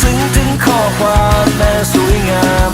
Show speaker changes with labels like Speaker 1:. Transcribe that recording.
Speaker 1: ซึ้งถึงข้อความแม้สวยงาม